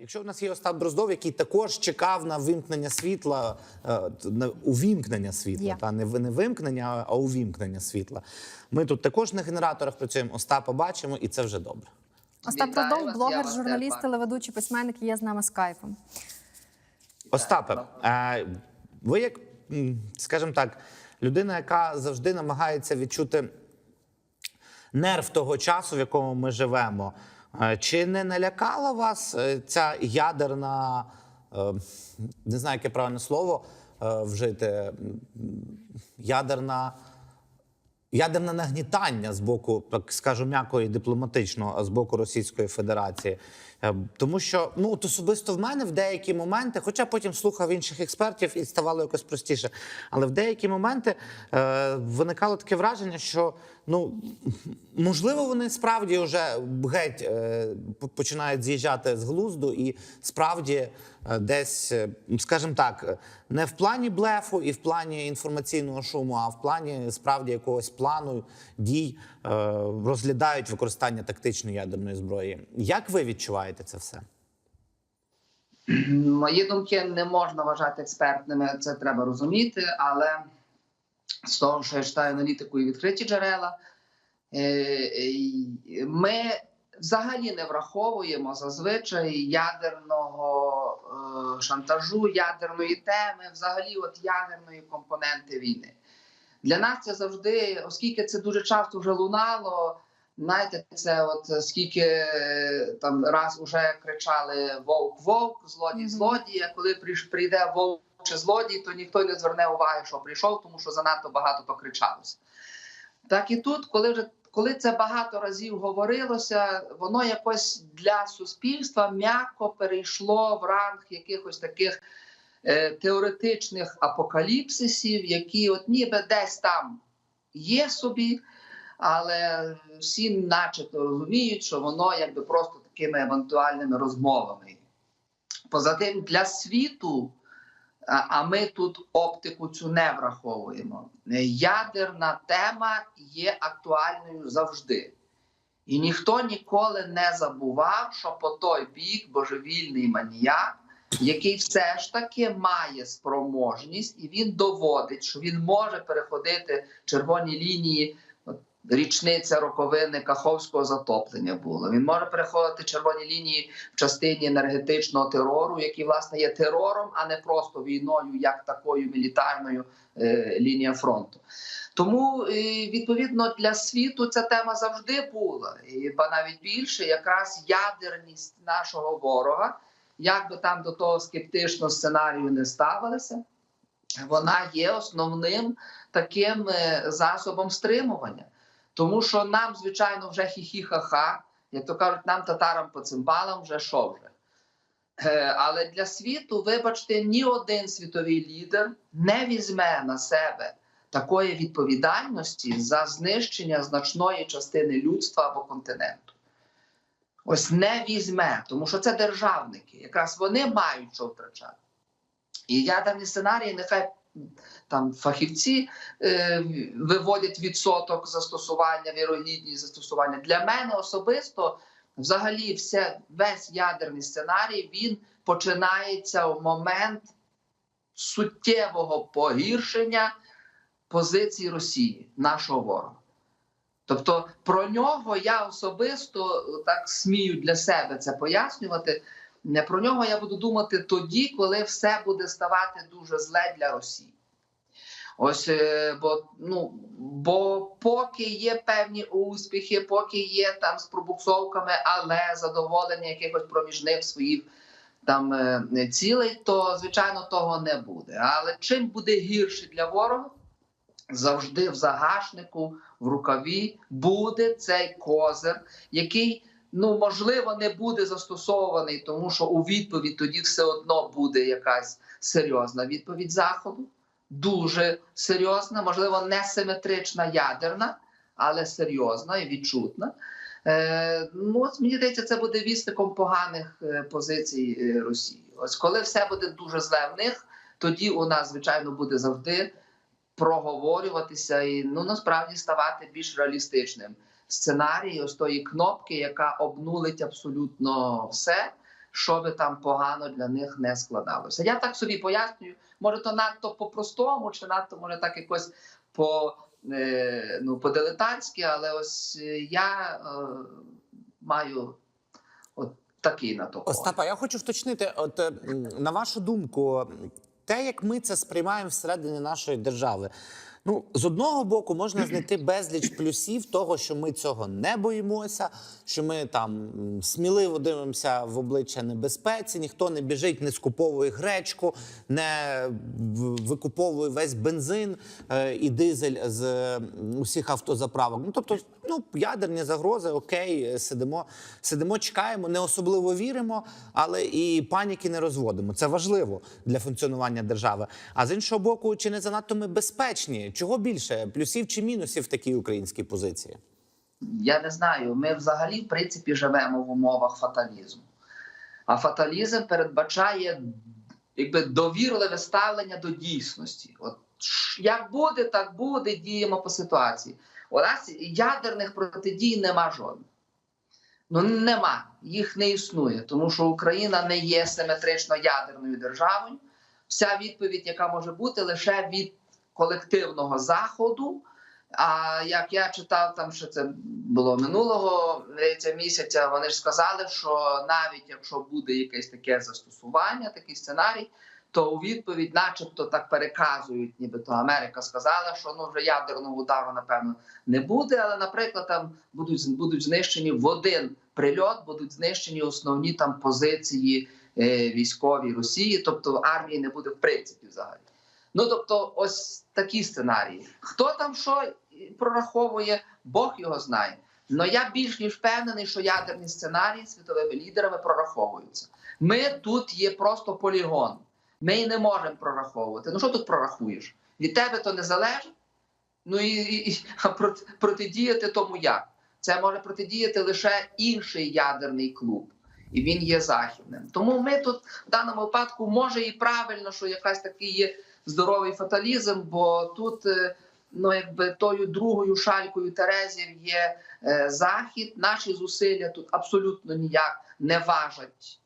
Якщо в нас є Остап Дроздов, який також чекав на вимкнення світла, е, на увімкнення світла, Є. та не, не вимкнення, а увімкнення світла. Ми тут також на генераторах працюємо. Остапа бачимо, і це вже добре. Остап Продов, блогер, вас журналіст, телеведучий, письменник є з нами скайпом. Остапе, е, ви як, скажімо так, людина, яка завжди намагається відчути нерв того часу, в якому ми живемо. Е, Чи не налякала вас е, ця ядерна, е, не знаю, яке правильне слово вжити, ядерна. Ядерне нагнітання з боку, так скажу м'яко і дипломатично, з боку Російської Федерації. Тому що ну от особисто в мене в деякі моменти, хоча потім слухав інших експертів і ставало якось простіше, але в деякі моменти е, виникало таке враження, що ну можливо вони справді вже геть е, починають з'їжджати з глузду, і справді е, десь, е, скажімо так, не в плані блефу і в плані інформаційного шуму, а в плані справді якогось плану дій е, розглядають використання тактичної ядерної зброї. Як ви відчуваєте це все? Мої думки не можна вважати експертними, це треба розуміти. Але з того, що я читаю аналітику і відкриті джерела, е, е, ми взагалі не враховуємо зазвичай ядерного е, шантажу, ядерної теми, взагалі, от ядерної компоненти війни. Для нас це завжди, оскільки це дуже часто вже лунало. Знаєте, це от скільки там раз уже кричали вовк, вовк, злодій, злодій. А коли прийде вовк чи злодій, то ніхто не зверне уваги, що прийшов, тому що занадто багато покричалося. Так і тут, коли вже коли це багато разів говорилося, воно якось для суспільства м'яко перейшло в ранг якихось таких е, теоретичних апокаліпсисів, які от ніби десь там є собі, але всі начебто розуміють, що воно якби просто такими евентуальними розмовами. Поза тим, для світу, а ми тут оптику цю не враховуємо. Ядерна тема є актуальною завжди. І ніхто ніколи не забував, що по той бік божевільний маніяк, який все ж таки має спроможність, і він доводить, що він може переходити червоні лінії. Річниця роковини Каховського затоплення була. Він може переходити червоні лінії в частині енергетичного терору, який власне є терором, а не просто війною, як такою мілітарною е, лінія фронту. Тому е, відповідно для світу ця тема завжди була, і навіть більше, якраз ядерність нашого ворога, як би там до того скептично сценарію не ставилися, вона є основним таким е, засобом стримування. Тому що нам, звичайно, вже хі-хі-ха-ха, як то кажуть, нам татарам по цимбалам вже що вже. Е, Але для світу, вибачте, ні один світовий лідер не візьме на себе такої відповідальності за знищення значної частини людства або континенту. Ось не візьме, тому що це державники. Якраз вони мають що втрачати. І ядерні сценарії, нехай там фахівці е, виводять відсоток застосування, вірогідність застосування. Для мене особисто, взагалі, все, весь ядерний сценарій він починається в момент суттєвого погіршення позиції Росії, нашого ворога. Тобто про нього я особисто так смію для себе це пояснювати. Не про нього я буду думати тоді, коли все буде ставати дуже зле для Росії. Ось е, бо ну бо поки є певні успіхи, поки є там з пробуксовками, але задоволення якихось проміжних своїх там е, цілей, то звичайно того не буде. Але чим буде гірше для ворога, завжди в загашнику, в рукаві буде цей козир, який ну можливо не буде застосований, тому що у відповідь тоді все одно буде якась серйозна відповідь заходу, дуже серйозна, можливо, не симетрична ядерна, але серйозна і відчутна. Е, ну, ось мені здається, це буде вісником поганих е, позицій е, Росії. Ось коли все буде дуже зле в них, тоді у нас, звичайно, буде завжди проговорюватися і ну насправді ставати більш реалістичним сценарій ось тої кнопки, яка обнулить абсолютно все. Що би там погано для них не складалося. Я так собі пояснюю, може, то надто по-простому, чи надто може так якось по, е, ну, по-дилетантськи, але ось е, я е, маю от такий на то. Остапа, я хочу вточнити, от е, на вашу думку, те, як ми це сприймаємо всередині нашої держави. Ну, з одного боку, можна знайти безліч плюсів того, що ми цього не боїмося, що ми там сміливо дивимося в обличчя небезпеці, ніхто не біжить, не скуповує гречку, не викуповує весь бензин е, і дизель з усіх автозаправок. Ну тобто, ну ядерні загрози, окей, е, сидимо, сидимо, чекаємо, не особливо віримо, але і паніки не розводимо. Це важливо для функціонування держави. А з іншого боку, чи не занадто ми безпечні? Чого більше плюсів чи мінусів в такій українській позиції? Я не знаю. Ми взагалі, в принципі, живемо в умовах фаталізму. А фаталізм передбачає якби довірливе ставлення до дійсності. От як буде, так буде, діємо по ситуації. У нас ядерних протидій нема жодних. Ну нема, їх не існує, тому що Україна не є симетрично ядерною державою. Вся відповідь, яка може бути, лише від колективного заходу. А як я читав, там що це було минулого місяця, вони ж сказали, що навіть якщо буде якесь таке застосування, такий сценарій, то у відповідь, начебто, так переказують, нібито Америка сказала, що ну вже ядерного удару напевно не буде. Але, наприклад, там будуть будуть знищені в один прильот, будуть знищені основні там позиції е, військові Росії, тобто армії не буде в принципі взагалі. Ну тобто, ось такі сценарії. Хто там що прораховує, Бог його знає. Но я більш ніж впевнений, що ядерні сценарії світовими лідерами прораховуються. Ми тут є просто полігон. Ми і не можемо прораховувати. Ну що тут прорахуєш? Від тебе то не залежить. Ну і, і, а проти- протидіяти тому як? Це може протидіяти лише інший ядерний клуб, і він є західним. Тому ми тут в даному випадку може і правильно, що якась такий є здоровий фаталізм, бо тут е, ну якби тою другою шалькою Терезів є е, захід. Наші зусилля тут абсолютно ніяк не важать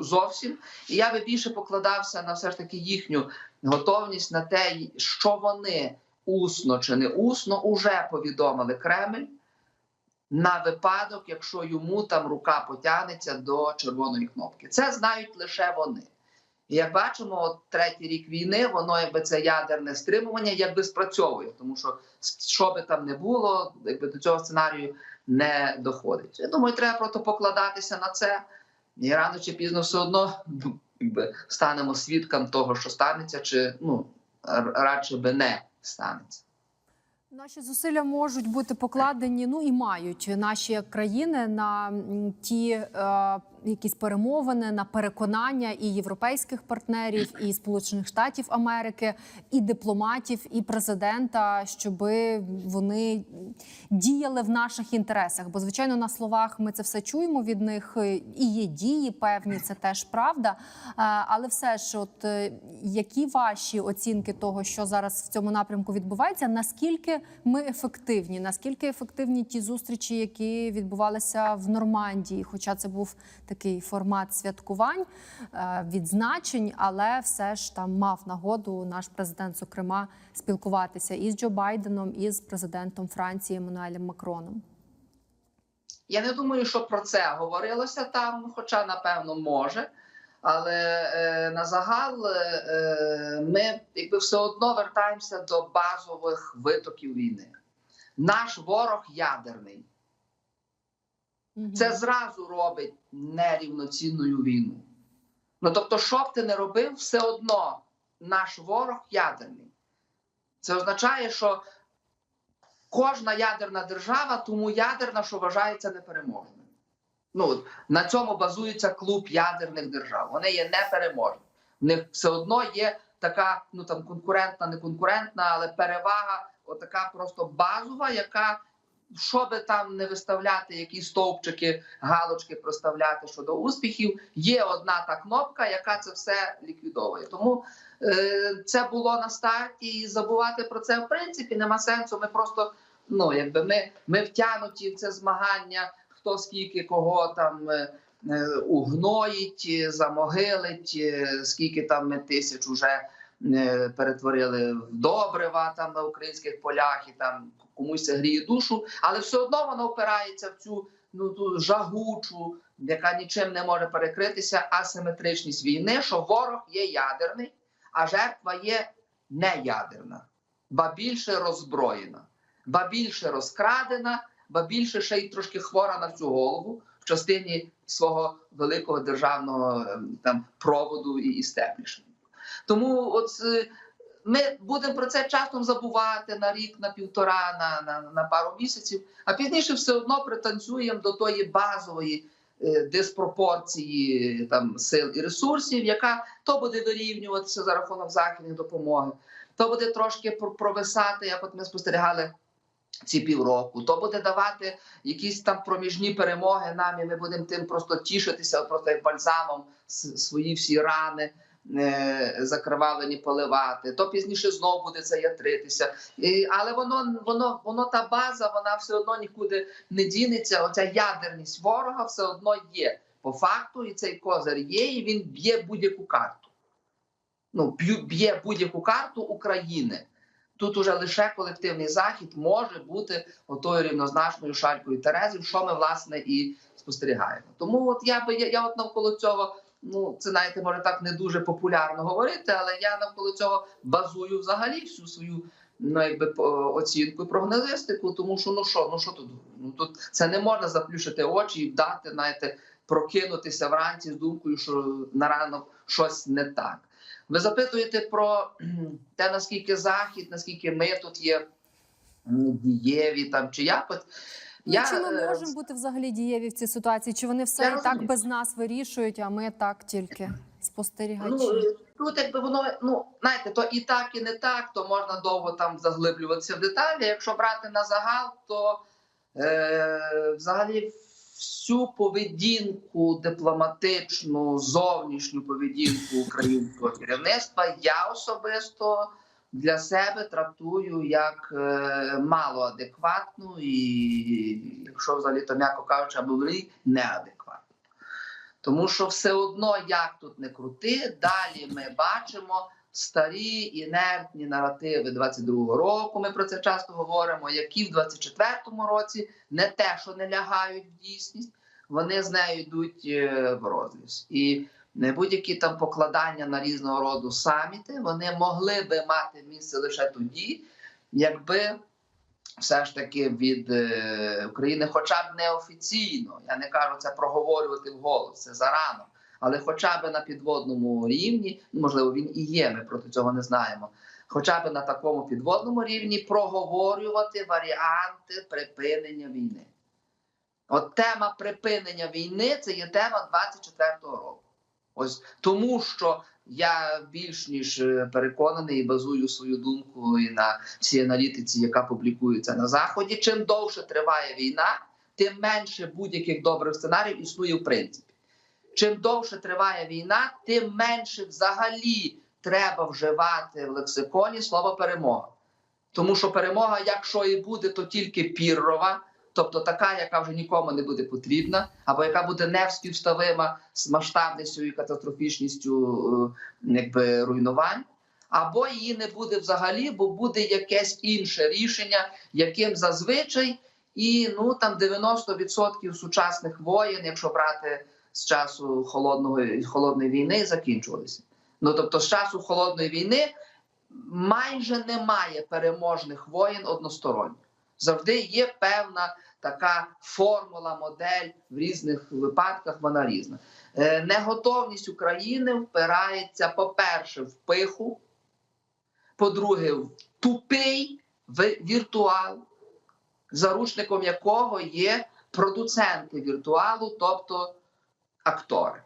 зовсім. І я би більше покладався на все ж таки їхню готовність на те, що вони усно чи не усно уже повідомили Кремль. На випадок, якщо йому там рука потягнеться до червоної кнопки, це знають лише вони. І як бачимо, от третій рік війни, воно якби це ядерне стримування якби спрацьовує, тому що що би там не було, якби до цього сценарію не доходить. Я думаю, треба просто покладатися на це, і рано чи пізно все одно ну, якби, станемо свідком того, що станеться, чи ну радше би не станеться. Наші зусилля можуть бути покладені, ну і мають наші країни на ті е, якісь перемовини, на переконання і європейських партнерів, і Сполучених Штатів Америки, і дипломатів, і президента, щоб вони діяли в наших інтересах. Бо звичайно на словах ми це все чуємо від них, е, і є дії певні, це теж правда. Е, Але все ж, от е, які ваші оцінки того, що зараз в цьому напрямку відбувається? Наскільки ми ефективні? Наскільки ефективні ті зустрічі, які відбувалися в Нормандії? Хоча це був такий формат святкувань, е, відзначень, але все ж там мав нагоду наш президент, зокрема, спілкуватися із Джо Байденом, і з президентом Франції Еммануелем Макроном. Я не думаю, що про це говорилося там, хоча напевно може. Але е, на загал е, е, ми якби все одно вертаємося до базових витоків війни. Наш ворог ядерний. Це зразу робить нерівноцінною війну. Ну тобто, що б ти не робив, все одно наш ворог ядерний. Це означає, що кожна ядерна держава, тому ядерна, що вважається непереможною. Ну, на цьому базується клуб ядерних держав. Вони є непереможні. В них все одно є така, ну там конкурентна, не конкурентна, але перевага, отака просто базова, яка що би там не виставляти, які стовпчики, галочки проставляти щодо успіхів, є одна та кнопка, яка це все ліквідовує. Тому е, це було на старті, і забувати про це в принципі нема сенсу. Ми просто ну якби ми, ми втягнуті в це змагання, хто скільки кого там. е, е, угноїть, замогилить, е, скільки там ми тисяч уже перетворили в добрива там на українських полях, і там комусь це гріє душу, але все одно воно опирається в цю ну ту жагучу, яка нічим не може перекритися, асиметричність війни, що ворог є ядерний, а жертва є неядерна, ба більше роззброєна, ба більше розкрадена, ба більше ще й трошки хвора на всю голову в частині свого великого державного ем, там проводу і істеблішменту. Тому от е, ми будемо про це часом забувати на рік, на півтора, на, на, на пару місяців, а пізніше все одно пританцюємо до тої базової е, диспропорції там сил і ресурсів, яка то буде вирівнюватися за рахунок західної допомоги, то буде трошки про- провисати, як от ми спостерігали ці півроку, то буде давати якісь там проміжні перемоги нам, і ми будемо тим просто тішитися, просто як бальзамом свої всі рани. Е, Закривавлені поливати, то пізніше знову буде це ятритися. І, але воно, воно, воно та база, вона все одно нікуди не дінеться. Оця ядерність ворога все одно є по факту, і цей козир є, і він б'є будь-яку карту. Ну, б'є будь-яку карту України. Тут уже лише колективний захід може бути отою рівнозначною шалькою Терезів, що ми власне і спостерігаємо. Тому от я би я, я от навколо цього. Ну, це знаєте, може так не дуже популярно говорити, але я навколо цього базую взагалі всю свою ну, якби оцінку і прогнозистику, тому що ну що, ну що тут? Ну тут це не можна заплющити очі і вдати, знаєте, прокинутися вранці з думкою, що на ранок щось не так. Ви запитуєте про те, наскільки захід, наскільки ми тут є дієві там чи як. Ну, чи ми е, можемо бути взагалі дієві в цій ситуації? Чи вони все Я і так без нас вирішують, а ми так тільки спостерігачі? Ну, тут якби воно, ну, знаєте, то і так, і не так, то можна довго там заглиблюватися в деталі. Якщо брати на загал, то е, взагалі всю поведінку дипломатичну, зовнішню поведінку українського керівництва я особисто для себе трактую як е, малоадекватну і, якщо взагалі то м'яко кажучи, або взагалі неадекватну. Тому що все одно, як тут не крути, далі ми бачимо старі інертні наративи 22-го року. Ми про це часто говоримо, які в 24-му році не те, що не лягають в дійсність, вони з нею йдуть е, в розріз. І не будь-які там покладання на різного роду саміти вони могли би мати місце лише тоді, якби все ж таки від е, України, хоча б неофіційно, я не кажу це проговорювати вголос, це зарано, але хоча б на підводному рівні, ну, можливо, він і є, ми проти цього не знаємо. Хоча б на такому підводному рівні проговорювати варіанти припинення війни. От тема припинення війни це є тема 24-го року. Ось тому, що я більш ніж е, переконаний і базую свою думку і на всій аналітиці, яка публікується на заході. Чим довше триває війна, тим менше будь-яких добрих сценаріїв існує в принципі. Чим довше триває війна, тим менше взагалі треба вживати в лексиконі слово перемога. Тому що перемога, якщо і буде, то тільки піррова, тобто така, яка вже нікому не буде потрібна, або яка буде не співставима з масштабністю і катастрофічністю е, якби, руйнувань, або її не буде взагалі, бо буде якесь інше рішення, яким зазвичай і ну там 90% сучасних воєн, якщо брати з часу холодного холодної війни, закінчувалися. Ну тобто, з часу холодної війни майже немає переможних воєн односторонніх. Завжди є певна така формула, модель в різних випадках. Вона різна. Е, Неготовність України впирається, по-перше, в пиху, по-друге, в тупий віртуал, заручником якого є продуценти віртуалу, тобто актори,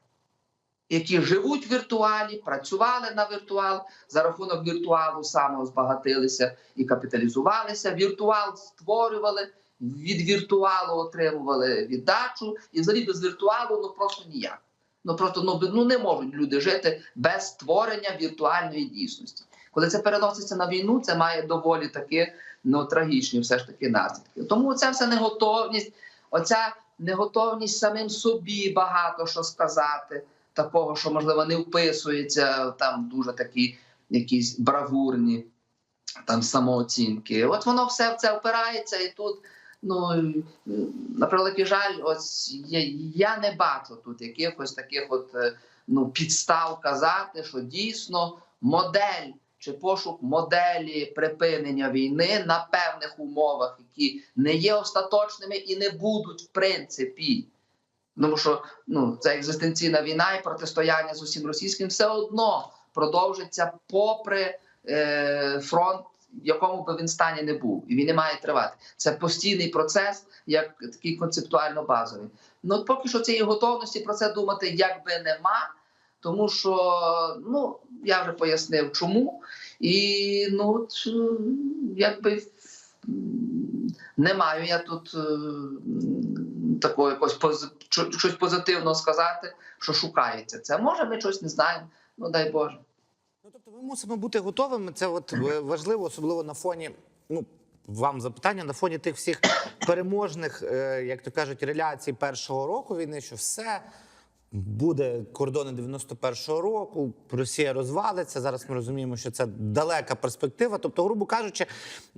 які живуть в віртуалі, працювали на віртуал, за рахунок віртуалу самозбагатилися і капіталізувалися. Віртуал створювали, від віртуалу отримували віддачу, і взагалі без віртуалу ну просто ніяк. Ну просто ну, ну не можуть люди жити без створення віртуальної дійсності. Коли це переноситься на війну, це має доволі таки ну, трагічні все ж таки наслідки. Тому ця вся неготовність, оця неготовність самим собі багато що сказати, такого, що можливо не вписується там дуже такі якісь бравурні там самооцінки. От воно все в це впирається, і тут, ну на превеликий жаль, ось я, я не бачу тут якихось таких от е, ну, підстав казати, що дійсно модель чи пошук моделі припинення війни на певних умовах, які не є остаточними і не будуть в принципі. Тому що ну, це екзистенційна війна і протистояння з усім російським все одно продовжиться попри е, фронт, в якому би він стані не був, і він не має тривати. Це постійний процес, як такий концептуально базовий. Ну поки що цієї готовності про це думати якби нема, тому що ну я вже пояснив, чому, і ну е, якби не маю я тут е, такого якось пози- щось позитивного сказати, що шукається. Це може ми щось не знаємо. Ну дай Боже. Ну, тобто ми мусимо бути готовими. Це от важливо, особливо на фоні. Ну, вам запитання на фоні тих всіх переможних, е, як то кажуть, реляцій першого року війни, що все буде кордони 91-го року, Росія розвалиться. Зараз ми розуміємо, що це далека перспектива. Тобто, грубо кажучи,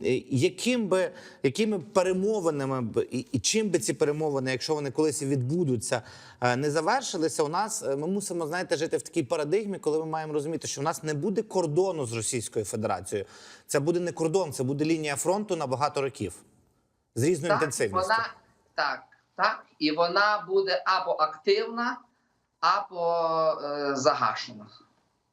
е, яким би якими перемовинами б і, і чим би ці перемовини, якщо вони колись відбудуться, е, не завершилися, у нас е, ми мусимо знаєте жити в такій парадигмі, коли ми маємо розуміти, що у нас не буде кордону з Російською Федерацією. Це буде не кордон, це буде лінія фронту на багато років з різною інтенсивністю. Вона так, так, і вона буде або активна, або е, загашена.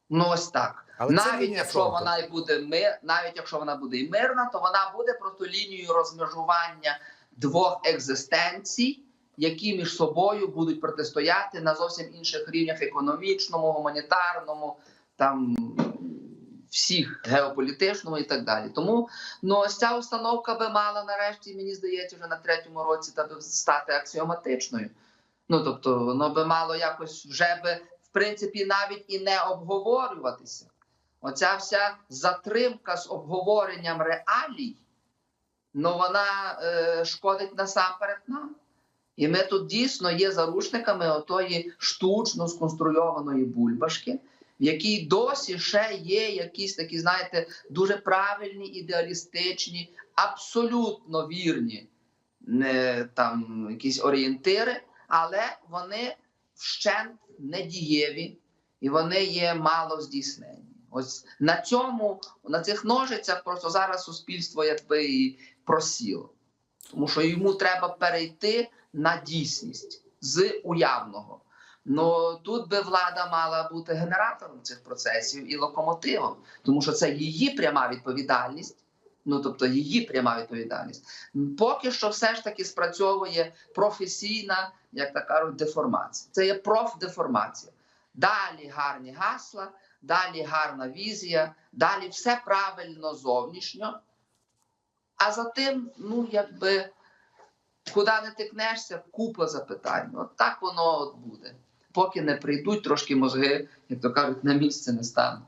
Ну ось так. Але навіть якщо фронту. вона і буде мир, навіть якщо вона буде і мирна, то вона буде просто лінією розмежування двох екзистенцій, які між собою будуть протистояти на зовсім інших рівнях економічному, гуманітарному, там всіх геополітичному і так далі. Тому ну ось ця установка би мала нарешті, мені здається, вже на третьому році та стати аксіоматичною. Ну тобто, воно би мало якось вже би в принципі навіть і не обговорюватися. Оця вся затримка з обговоренням реалій, ну вона е, шкодить насамперед нам. І ми тут дійсно є заручниками отої штучно сконструйованої бульбашки, в якій досі ще є якісь такі, знаєте, дуже правильні, ідеалістичні, абсолютно вірні не, там, якісь орієнтири, але вони вщент недієві і вони є мало здійснені. Ось на цьому, на цих ножицях просто зараз суспільство якби і просіло. Тому що йому треба перейти на дійсність з уявного. Ну тут би влада мала бути генератором цих процесів і локомотивом, тому що це її пряма відповідальність. Ну тобто її пряма відповідальність. Поки що все ж таки спрацьовує професійна, як так кажуть, деформація. Це є профдеформація. Далі гарні гасла, далі гарна візія, далі все правильно зовнішньо. А за тим, ну якби куди не тикнешся, купа запитань. От так воно от буде. Поки не прийдуть трошки мозги, як то кажуть, на місце не стануть.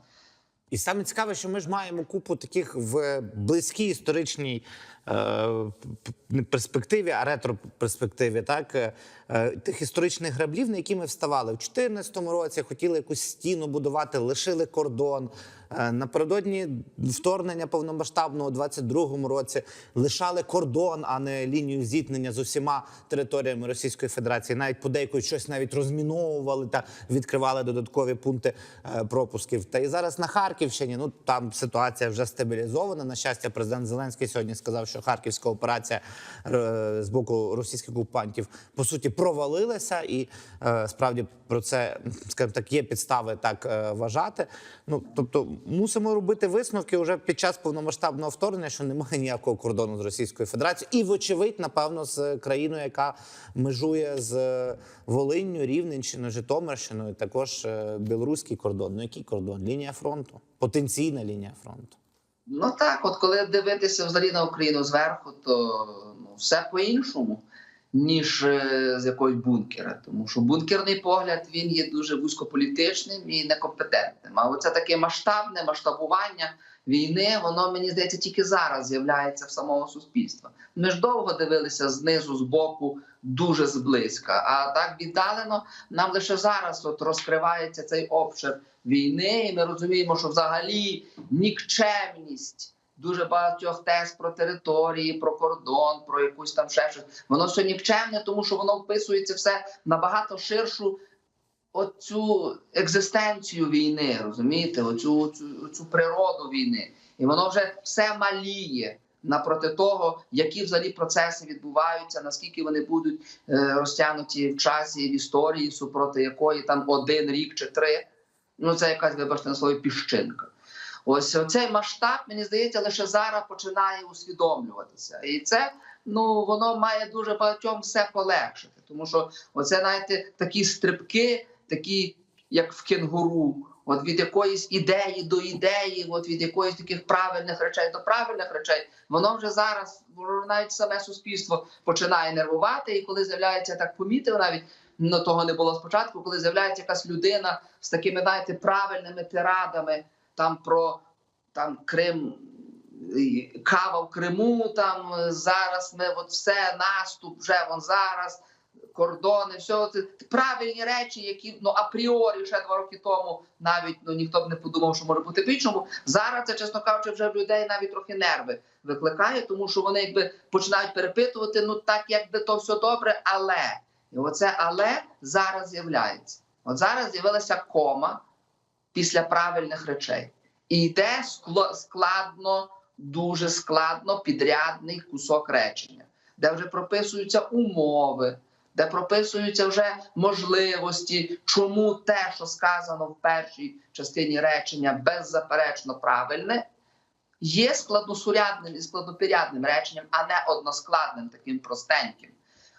І саме цікаве, що ми ж маємо купу таких в близькій історичній перспективі, а ретро-перспективі, так е, е, тих історичних граблів, на які ми вставали в 2014 році, хотіли якусь стіну будувати, лишили кордон. Е, Напередодні вторгнення повномасштабного у 22-му році лишали кордон, а не лінію зіткнення з усіма територіями Російської Федерації. Навіть подейкують щось навіть розміновували та відкривали додаткові пункти е, пропусків. Та і зараз на Харківщині ну там ситуація вже стабілізована. На щастя, президент Зеленський сьогодні сказав, що харківська операція е, з боку російських окупантів по суті провалилася, і е, справді про це скажімо так є підстави так е, вважати. Ну тобто мусимо робити висновки вже під час повномасштабного вторгнення, що немає ніякого кордону з Російською Федерацією, і вочевидь, напевно, з країною, яка межує з Волинню, Рівненщиною, Житомирщиною, також білоруський кордон. Ну який кордон? Лінія фронту, потенційна лінія фронту. Ну так, от коли дивитися взагалі на Україну зверху, то ну, все по-іншому. ніж е, з якогось бункера. Тому що бункерний погляд він є дуже вузькополітичним і некомпетентним. А оце таке масштабне масштабування війни, воно мені здається тільки зараз з'являється в самого суспільства. Ми ж довго дивилися знизу, з боку, дуже зблизька. А так віддалено нам лише зараз от розкривається цей обшир війни, і ми розуміємо, що взагалі нікчемність. Дуже багатьох тез про території, про кордон, про якусь там ще щось. Воно все нікчемне, тому що воно вписується все набагато ширшу оцю екзистенцію війни, розумієте, оцю, оцю, оцю природу війни. І воно вже все маліє напроти того, які взагалі процеси відбуваються, наскільки вони будуть е, розтягнуті в часі в історії, супроти якої там один рік чи три. Ну це якась, вибачте на слові, піщинка. Ось цей масштаб, мені здається, лише зараз починає усвідомлюватися. І це ну воно має дуже багатьом все полегшити. Тому що оце, знаєте, такі стрибки, такі, як в кенгуру, от від якоїсь ідеї до ідеї, от від якоїсь таких правильних речей до правильних речей, воно вже зараз навіть саме суспільство починає нервувати. І коли з'являється так помітив, навіть ну, того не було спочатку, коли з'являється якась людина з такими, знаєте, правильними тирадами там про там Крим. Кава в Криму, там зараз ми от все наступ, вже вон зараз кордони, все це правильні речі, які ну апріорі ще два роки тому навіть ну ніхто б не подумав, що може бути по-іншому. Зараз це, чесно кажучи, вже в людей навіть трохи нерви викликає, тому що вони якби починають перепитувати: ну так, якби то все добре, але і оце але зараз з'являється. От зараз з'явилася кома після правильних речей, і йде складно, дуже складно підрядний кусок речення, де вже прописуються умови де прописуються вже можливості, чому те, що сказано в першій частині речення, беззаперечно правильне, є складносурядним і складнопірядним реченням, а не односкладним, таким простеньким.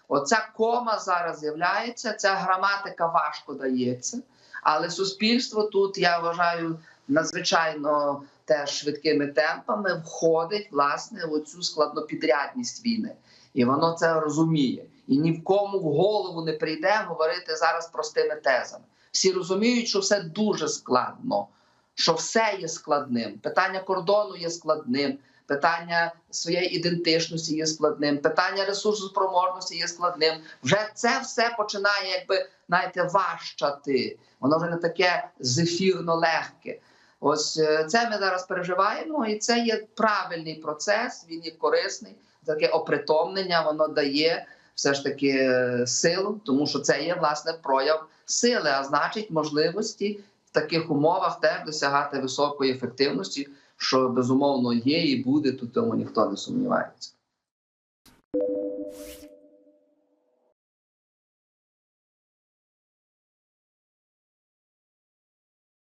Оця кома зараз з'являється, ця граматика важко дається, але суспільство тут, я вважаю, надзвичайно теж швидкими темпами входить власне в оцю складнопідрядність війни. І воно це розуміє. І ні в кому в голову не прийде говорити зараз простими тезами. Всі розуміють, що все дуже складно, що все є складним. Питання кордону є складним, питання своєї ідентичності є складним, питання ресурсоспроможності є складним. Вже це все починає, якби знаєте, важчати. Воно вже не таке зефірно легке. Ось е, це ми зараз переживаємо, і це є правильний процес. Він є корисний. Таке опритомнення воно дає все ж таки е, силу, тому що це є власне прояв сили, а значить можливості в таких умовах теж досягати високої ефективності, що безумовно є і буде. Тут тому ніхто не сумнівається.